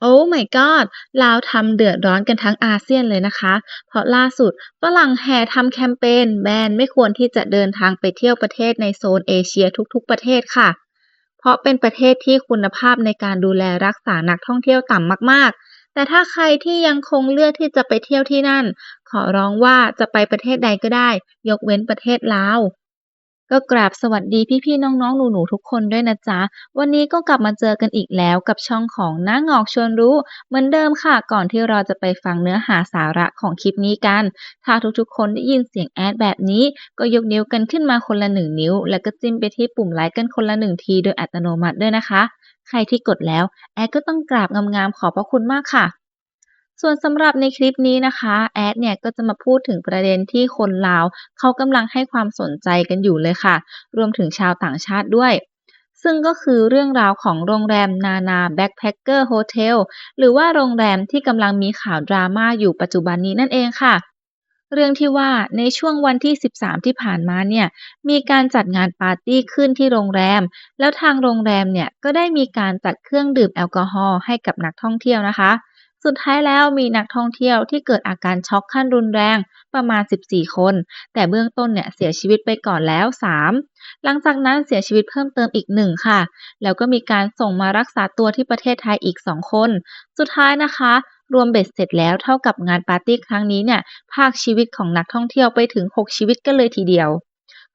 โอ้ my god ลาวทำเดือดร้อนกันทั้งอาเซียนเลยนะคะ เพราะล่าสุดฝรั่งแห่ทำแคมเปญแบนไม่ควรที่จะเดินทางไปเที่ยวประเทศในโซนเอเชียทุกๆประเทศค่ะ เพราะเป็นประเทศที่คุณภาพในการดูแลรักษานักท่องเที่ยวต่ำมากๆ แต่ถ้าใครที่ยังคงเลือกที่จะไปเที่ยวที่นั่น ขอร้องว่าจะไปประเทศใดก็ได้ ยกเว้นประเทศลาว ก็กราบสวัสดีพี่ๆน้องๆหนูๆทุกคนด้วยนะจ๊ะ วันนี้ก็กลับมาเจอกันอีกแล้วกับช่องของน้างอกชวนรู้ เหมือนเดิมค่ะ ก่อนที่เราจะไปฟังเนื้อหาสาระของคลิปนี้กัน ถ้าทุกๆ คนได้ยินเสียงแอดแบบนี้ ก็ยกนิ้วกันขึ้นมาคนละหนึ่งนิ้ว แล้วก็จิ้มไปที่ปุ่มไลค์กันคนละหนึ่งทีโดยอัตโนมัติด้วยนะคะ ใครที่กดแล้วแอดก็ต้องกราบงามๆขอบพระคุณมากค่ะ ส่วนสำหรับในคลิปนี้นะคะแอดเนี่ยก็จะมาพูดถึงประเด็นที่คนลาวเขากำลังให้ความสนใจกันอยู่เลยค่ะ รวมถึงชาวต่างชาติด้วย ซึ่งก็คือเรื่องราวของโรงแรมนานาแบ็คแพคเกอร์โฮเทลหรือว่าโรงแรมที่กำลังมีข่าวดราม่าอยู่ปัจจุบันนี้นั่นเองค่ะเรื่องที่ว่าในช่วงวันที่ 13 ที่ผ่านมาเนี่ยมีการจัดงานปาร์ตี้ขึ้นที่โรงแรม แล้วทางโรงแรมเนี่ยก็ได้มีการจัดเครื่องดื่มแอลกอฮอล์ให้กับนักท่องเที่ยวนะคะ สุดท้ายแล้วมีนักท่องเที่ยวที่เกิดอาการช็อกขั้นรุนแรงประมาณ 14 คน แต่เบื้องต้นเนี่ยเสียชีวิตไปก่อนแล้ว 3 หลังจากนั้นเสียชีวิตเพิ่มเติมอีก 1 ค่ะ แล้วก็มีการส่งมารักษาตัวที่ประเทศไทยอีก 2 คน สุดท้ายนะคะ รวมเบ็ดเสร็จแล้วเท่ากับงานปาร์ตี้ครั้งนี้เนี่ยพรากชีวิตของนักท่องเที่ยวไปถึง 6 ชีวิตกันเลยทีเดียว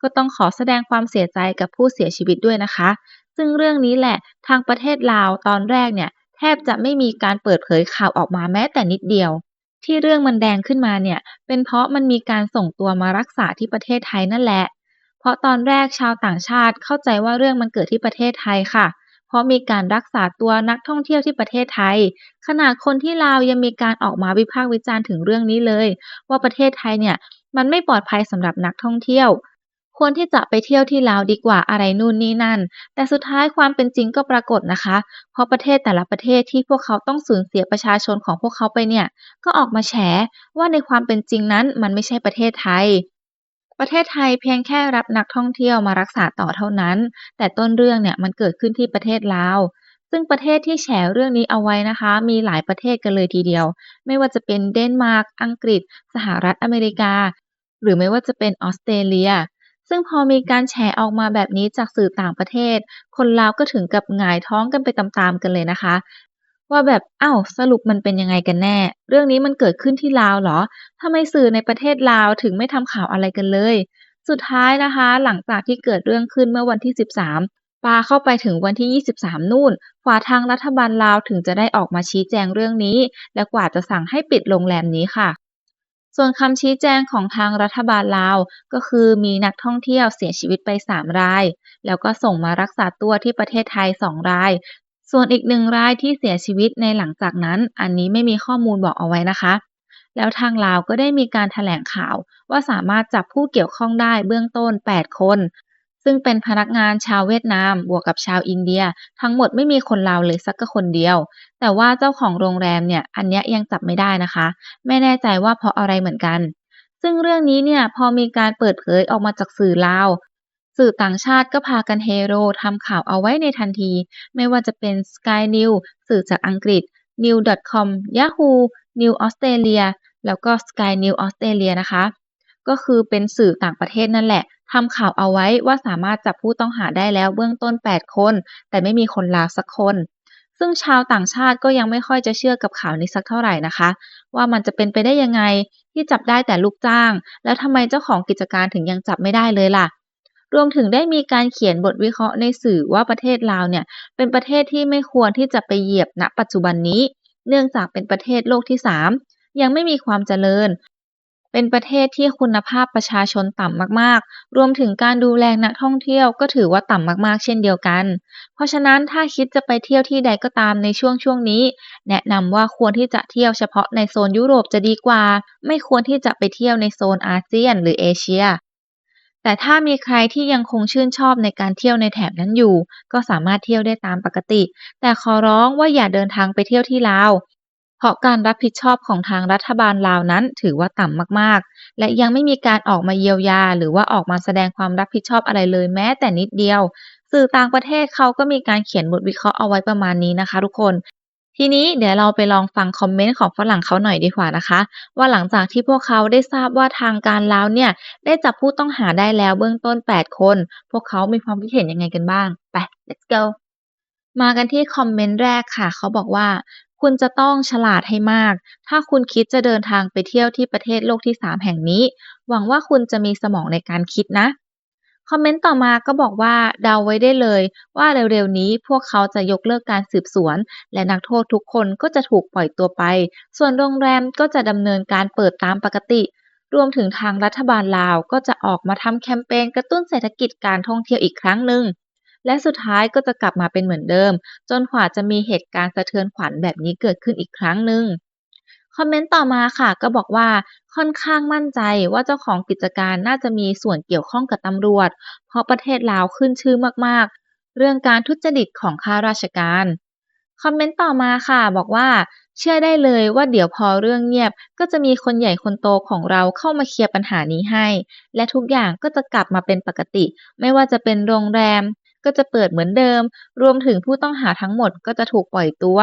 ก็ต้องขอแสดงความเสียใจกับผู้เสียชีวิตด้วยนะคะซึ่งเรื่องนี้แหละทางประเทศลาวตอนแรกเนี่ย แทบจะไม่มีการเปิดเผยข่าวออกมาแม้แต่นิดเดียว ที่เรื่องมันแดงขึ้นมาเนี่ย เป็นเพราะมันมีการส่งตัวมารักษาที่ประเทศไทยนั่นแหละ เพราะตอนแรกชาวต่างชาติเข้าใจว่าเรื่องมันเกิดที่ประเทศไทยค่ะ เพราะมีการรักษาตัวนักท่องเที่ยวที่ประเทศไทย ขนาดคนที่ลาวยังมีการออกมาวิพากษ์วิจารณ์ถึงเรื่องนี้เลย ว่าประเทศไทยเนี่ยมันไม่ปลอดภัยสำหรับนักท่องเที่ยว ควรที่จะไปเที่ยวที่ลาวดีกว่าอะไรนู่นนี่นั่น แต่สุดท้ายความเป็นจริงก็ปรากฏนะคะ เพราะประเทศแต่ละประเทศที่พวกเขาต้องสูญเสียประชาชนของพวกเขาไปเนี่ย ก็ออกมาแฉว่าในความเป็นจริงนั้นมันไม่ใช่ประเทศไทยประเทศไทยเพียงแค่รับนักท่องเที่ยวมารักษาต่อเท่านั้น แต่ต้นเรื่องเนี่ยมันเกิดขึ้นที่ประเทศลาว ซึ่งประเทศที่แฉเรื่องนี้เอาไว้นะคะ มีหลายประเทศกันเลยทีเดียว ไม่ว่าจะเป็นเดนมาร์ก อังกฤษ สหรัฐอเมริกา หรือไม่ว่าจะเป็นออสเตรเลีย ซึ่งพอมีการแฉออกมาแบบนี้จากสื่อต่างประเทศ คนลาวก็ถึงกับหงายท้องกันไปตามๆกันเลยนะคะ ว่าแบบอ้าวสรุปมันเป็นยังไงกันแน่ เรื่องนี้มันเกิดขึ้นที่ลาวเหรอทำไมสื่อในประเทศลาวถึงไม่ทำข่าวอะไรกันเลย สุดท้ายนะคะ หลังจากที่เกิดเรื่องขึ้นเมื่อวันที่ 13ปาเข้าไปถึงวันที่ 23 นู่นกว่าทางรัฐบาลลาวถึงจะได้ออกมาชี้แจงเรื่องนี้ และกว่าจะสั่งให้ปิดโรงแรมนี้ค่ะ ส่วนคำชี้แจงของทางรัฐบาลลาว ก็คือมีนักท่องเที่ยวเสียชีวิตไป 3 ราย แล้วก็ส่งมารักษาตัวที่ประเทศไทย 2 ราย ส่วนอีกหนึ่งรายที่เสียชีวิตในหลังจากนั้น อันนี้ไม่มีข้อมูลบอกเอาไว้นะคะ แล้วทางลาวก็ได้มีการแถลงข่าวว่าสามารถจับผู้เกี่ยวข้องได้เบื้องต้น 8 คน ซึ่งเป็นพนักงานชาวเวียดนามบวกกับชาวอินเดีย ทั้งหมดไม่มีคนลาวเลยสักคนเดียว แต่ว่าเจ้าของโรงแรมเนี่ยอันเนี้ยยังจับไม่ได้นะคะ ไม่แน่ใจว่าเพราะอะไรเหมือนกัน ซึ่งเรื่องนี้เนี่ยพอมีการเปิดเผยออกมาจากสื่อลาวสื่อต่างชาติก็พากันเฮโร่ทำข่าวเอาไว้ในทันที ไม่ว่าจะเป็น Sky News สื่อจากอังกฤษ New.com Yahoo New Australia แล้วก็ Sky News Australia นะคะ ก็คือเป็นสื่อต่างประเทศนั่นแหละ ทำข่าวเอาไว้ว่าสามารถจับผู้ต้องหาได้แล้วเบื้องต้น 8 คน แต่ไม่มีคนลาวสักคน ซึ่งชาวต่างชาติก็ยังไม่ค่อยจะเชื่อกับข่าวนี้สักเท่าไหร่นะคะ ว่ามันจะเป็นไปได้ยังไงที่จับได้แต่ลูกจ้าง แล้วทำไมเจ้าของกิจการถึงยังจับไม่ได้เลยล่ะรวมถึงได้มีการเขียนบทวิเคราะห์ในสื่อว่าประเทศลาวเนี่ย เป็นประเทศที่ไม่ควรที่จะไปเหยียบณปัจจุบันนี้ เนื่องจากเป็นประเทศโลกที่ 3 ยังไม่มีความเจริญ เป็นประเทศที่คุณภาพประชาชนต่ำมากๆ รวมถึงการดูแลนักท่องเที่ยวก็ถือว่าต่ำมากๆ เช่นเดียวกัน เพราะฉะนั้นถ้าคิดจะไปเที่ยวที่ใดก็ตามในช่วงช่วงนี้ แนะนำว่าควรที่จะเที่ยวเฉพาะในโซนยุโรปจะดีกว่า ไม่ควรที่จะไปเที่ยวในโซนอาเซียน หรือเอเชียแต่ถ้ามีใครที่ยังคงชื่นชอบในการเที่ยวในแถบนั้นอยู่ ก็สามารถเที่ยวได้ตามปกติ แต่ขอร้องว่าอย่าเดินทางไปเที่ยวที่ลาว เพราะการรับผิดชอบของทางรัฐบาลลาวนั้นถือว่าต่ำมากๆ และยังไม่มีการออกมาเยียวยา หรือว่าออกมาแสดงความรับผิดชอบอะไรเลยแม้แต่นิดเดียว สื่อต่างประเทศเขาก็มีการเขียนบทวิเคราะห์เอาไว้ประมาณนี้นะคะ ทุกคนทีนี้เดี๋ยวเราไปลองฟังคอมเมนต์ของฝรั่งเขาหน่อยดีกว่านะคะ ว่าหลังจากที่พวกเขาได้ทราบว่าทางการลาวเนี่ย ได้จับผู้ต้องหาได้แล้วเบื้องต้น 8 คน พวกเขามีความคิดเห็นยังไงกันบ้าง ไป let's go มากันที่คอมเมนต์แรกค่ะ เขาบอกว่า คุณจะต้องฉลาดให้มาก ถ้าคุณคิดจะเดินทางไปเที่ยวที่ประเทศโลกที่ 3 แห่งนี้ หวังว่าคุณจะมีสมองในการคิดนะ คอมเมนต์ต่อมาก็บอกว่าเดาไว้ได้เลย ว่าเร็วๆนี้พวกเขาจะยกเลิกการสืบสวน และนักโทษทุกคนก็จะถูกปล่อยตัวไป ส่วนโรงแรมก็จะดำเนินการเปิดตามปกติ รวมถึงทางรัฐบาลลาวก็จะออกมาทำแคมเปญกระตุ้นเศรษฐกิจการท่องเที่ยวอีกครั้งหนึ่ง และสุดท้ายก็จะกลับมาเป็นเหมือนเดิม จนกว่าจะมีเหตุการณ์สะเทือนขวัญแบบนี้เกิดขึ้นอีกครั้งหนึ่งคอมเมนต์ต่อมาค่ะ ก็บอกว่าค่อนข้างมั่นใจว่าเจ้าของกิจการน่าจะมีส่วนเกี่ยวข้องกับตำรวจ เพราะประเทศลาวขึ้นชื่อมากๆ เรื่องการทุจริตของข้าราชการคอมเมนต์ต่อมาค่ะ บอกว่า เชื่อได้เลยว่าเดี๋ยวพอเรื่องเงียบ ก็จะมีคนใหญ่คนโตของเราเข้ามาเคลียร์ปัญหานี้ให้ และทุกอย่างก็จะกลับมาเป็นปกติ ไม่ว่าจะเป็นโรงแรม ก็จะเปิดเหมือนเดิม รวมถึงผู้ต้องหาทั้งหมดก็จะถูกปล่อยตัว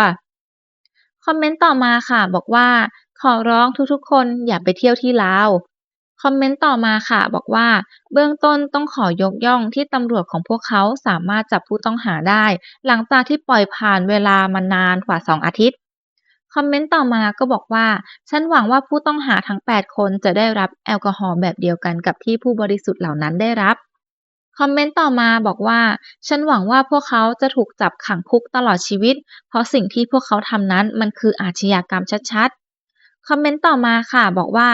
คอมเมนต์ต่อมาค่ะ บอกว่า ขอร้องทุกๆ คนอย่าไปเที่ยวที่ลาวคอมเมนต์ต่อมาค่ะ บอกว่า เบื้องต้นต้องขอยกย่องที่ตำรวจของพวกเขาสามารถจับผู้ต้องหาได้ หลังจากที่ปล่อยผ่านเวลามานานกว่า 2 อาทิตย์คอมเมนต์ต่อมาก็บอกว่า ฉันหวังว่าผู้ต้องหาทั้ง 8 คนจะได้รับแอลกอฮอล์แบบเดียวกันกับที่ผู้บริสุทธิ์เหล่านั้นได้รับ คอมเมนต์ต่อมาบอกว่า ฉันหวังว่าพวกเขาจะถูกจับขังคุกตลอดชีวิต เพราะสิ่งที่พวกเขาทำนั้นมันคืออาชญากรรมชัดๆ คอมเมนต์ต่อมาค่ะบอกว่า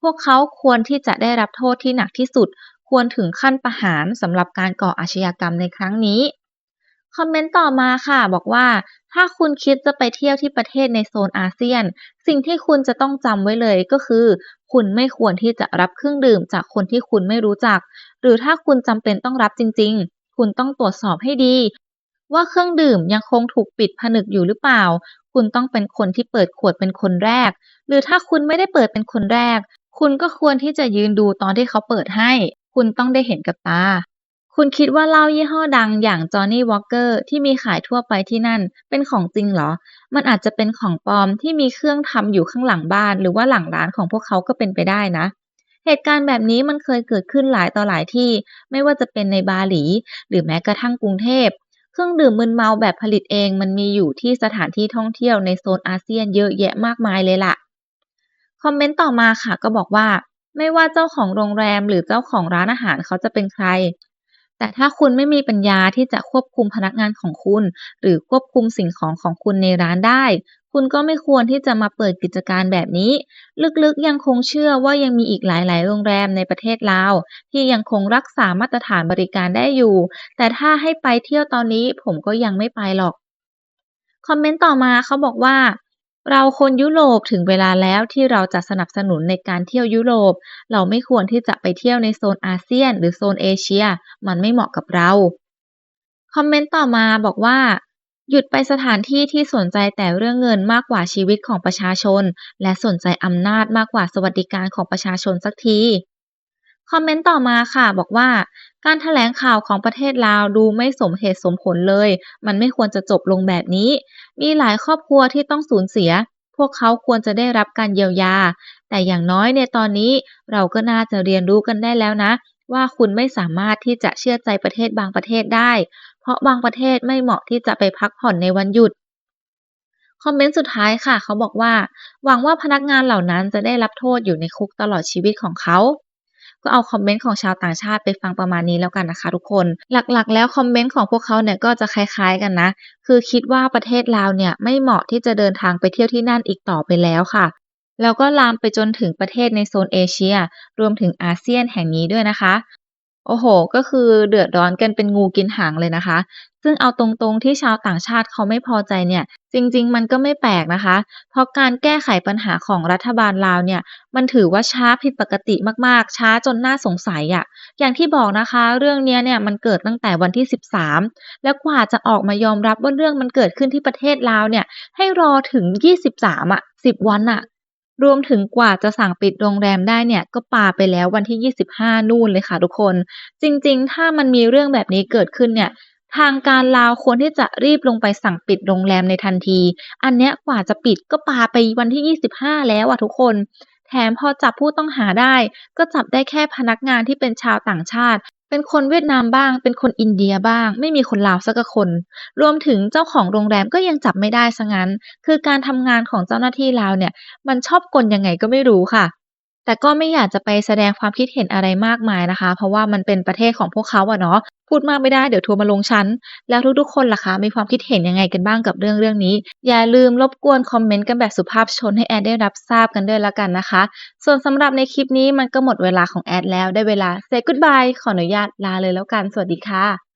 พวกเขาควรที่จะได้รับโทษที่หนักที่สุด ควรถึงขั้นประหารสำหรับการก่ออาชญากรรมในครั้งนี้ คอมเมนต์ต่อมาค่ะ บอกว่า ถ้าคุณคิดจะไปเที่ยวที่ประเทศในโซนอาเซียน สิ่งที่คุณจะต้องจำไว้เลยก็คือ คุณไม่ควรที่จะรับเครื่องดื่มจากคนที่คุณไม่รู้จัก หรือถ้าคุณจำเป็นต้องรับจริง ๆ คุณต้องตรวจสอบให้ดี ว่าเครื่องดื่มยังคงถูกปิดผนึกอยู่หรือเปล่า คุณต้องเป็นคนที่เปิดขวดเป็นคนแรก หรือถ้าคุณไม่ได้เปิดเป็นคนแรก คุณก็ควรที่จะยืนดูตอนที่เขาเปิดให้ คุณต้องได้เห็นกับตาคุณคิดว่าเหล้ายี่ห้อดังอย่าง Johnny Walker ที่มีขายทั่วไปที่นั่น เป็นของจริงเหรอ มันอาจจะเป็นของปลอมที่มีเครื่องทำอยู่ข้างหลังบ้าน หรือว่าหลังร้านของพวกเขาก็เป็นไปได้นะ เหตุการณ์แบบนี้มันเคยเกิดขึ้นหลายต่อหลายที่ ไม่ว่าจะเป็นในบาหลี หรือแม้กระทั่งกรุงเทพเครื่องดื่มมึนเมาแบบผลิตเองมันมีอยู่ที่สถานที่ท่องเที่ยวในโซนอาเซียนเยอะแยะมากมายเลยล่ะ คอมเมนต์ต่อมาค่ะก็บอกว่า ไม่ว่าเจ้าของโรงแรมหรือเจ้าของร้านอาหารเขาจะเป็นใคร แต่ถ้าคุณไม่มีปัญญาที่จะควบคุมพนักงานของคุณ หรือควบคุมสิ่งของของคุณในร้านได้ คุณก็ไม่ควรที่จะมาเปิดกิจการแบบนี้ ลึกๆยังคงเชื่อว่ายังมีอีกหลาย ๆ โรงแรมในประเทศลาว ที่ยังคงรักษามาตรฐานบริการได้อยู่ แต่ถ้าให้ไปเที่ยวตอนนี้ผมก็ยังไม่ไปหรอก คอมเมนต์ต่อมาเขาบอกว่า เราคนยุโรปถึงเวลาแล้วที่เราจะสนับสนุนในการเที่ยวยุโรป เราไม่ควรที่จะไปเที่ยวในโซนอาเซียน หรือโซนเอเชีย มันไม่เหมาะกับเรา คอมเมนต์ต่อมาบอกว่า หยุดไปสถานที่ที่สนใจแต่เรื่องเงินมากกว่าชีวิตของประชาชน และสนใจอำนาจมากกว่าสวัสดิการของประชาชนสักที คอมเมนต์ต่อมาค่ะ บอกว่า การแถลงข่าวของประเทศลาวดูไม่สมเหตุสมผลเลย มันไม่ควรจะจบลงแบบนี้ มีหลายครอบครัวที่ต้องสูญเสีย พวกเขาควรจะได้รับการเยียวยา แต่อย่างน้อยในตอนนี้เราก็น่าจะเรียนรู้กันได้แล้วนะ ว่าคุณไม่สามารถที่จะเชื่อใจประเทศบางประเทศได้ เพราะบางประเทศไม่เหมาะที่จะไปพักผ่อนในวันหยุด คอมเมนต์สุดท้ายค่ะ เขาบอกว่า หวังว่าพนักงานเหล่านั้นจะได้รับโทษอยู่ในคุกตลอดชีวิตของเขาก็เอาคอมเมนต์ของชาวต่างชาติไปฟังประมาณนี้แล้วกันนะคะทุกคน หลักๆ แล้วคอมเมนต์ของพวกเขาเนี่ยก็จะคล้ายๆกันนะ คือคิดว่าประเทศลาวเนี่ยไม่เหมาะที่จะเดินทางไปเที่ยวที่นั่นอีกต่อไปแล้วค่ะ แล้วก็ลามไปจนถึงประเทศในโซนเอเชีย รวมถึงอาเซียนแห่งนี้ด้วยนะคะ โอ้โฮ ก็คือเดือดร้อนกันเป็นงูกินหางเลยนะคะ ซึ่งเอาตรง ๆ ที่ชาวต่างชาติเขาไม่พอใจเนี่ย จริง ๆ มันก็ไม่แปลกนะคะ เพราะการแก้ไขปัญหาของรัฐบาลลาวเนี่ย มันถือว่าช้าผิดปกติมาก ๆ ช้าจนน่าสงสัยอะ อย่างที่บอกนะคะ เรื่องเนี้ยเนี่ยมันเกิดตั้งแต่วันที่ 13 แล้วกว่าจะออกมายอมรับว่าเรื่องมันเกิดขึ้นที่ประเทศลาวเนี่ย ให้รอถึง 23 อะ 10 วันน่ะ รวมถึงกว่าจะสั่งปิดโรงแรมได้เนี่ย ก็ปาไปแล้ววันที่ 25 นู่นเลยค่ะทุกคน จริงๆ ถ้ามันมีเรื่องแบบนี้เกิดขึ้นเนี่ยทางการลาวควรที่จะรีบลงไปสั่งปิดโรงแรมในทันที อันเนี้ยกว่าจะปิดก็ปาไปวันที่ 25 แล้วอะทุกคน แถมพอจับผู้ต้องหาได้ ก็จับได้แค่พนักงานที่เป็นชาวต่างชาติ เป็นคนเวียดนามบ้าง เป็นคนอินเดียบ้าง ไม่มีคนลาวสักคน รวมถึงเจ้าของโรงแรมก็ยังจับไม่ได้ซะงั้น คือการทำงานของเจ้าหน้าที่ลาวเนี่ย มันชอบกลยังไงก็ไม่รู้ค่ะ แต่ก็ไม่อยากจะไปแสดงความคิดเห็นอะไรมากมายนะคะ เพราะว่ามันเป็นประเทศของพวกเขาอะเนาะพูดมากไม่ได้เดี๋ยวทัวร์มาลงฉันแล้วทุกๆคนล่ะคะมีความคิดเห็นยังไงกันบ้างกับเรื่องเรื่องนี้ อย่าลืมรบกวนคอมเมนต์กันแบบสุภาพชนให้แอดได้รับทราบกันด้วยแล้วกันนะคะ ส่วนสำหรับในคลิปนี้มันก็หมดเวลาของแอดแล้วได้เวลา say goodbye ขออนุญาตลาเลยแล้วกันสวัสดีค่ะ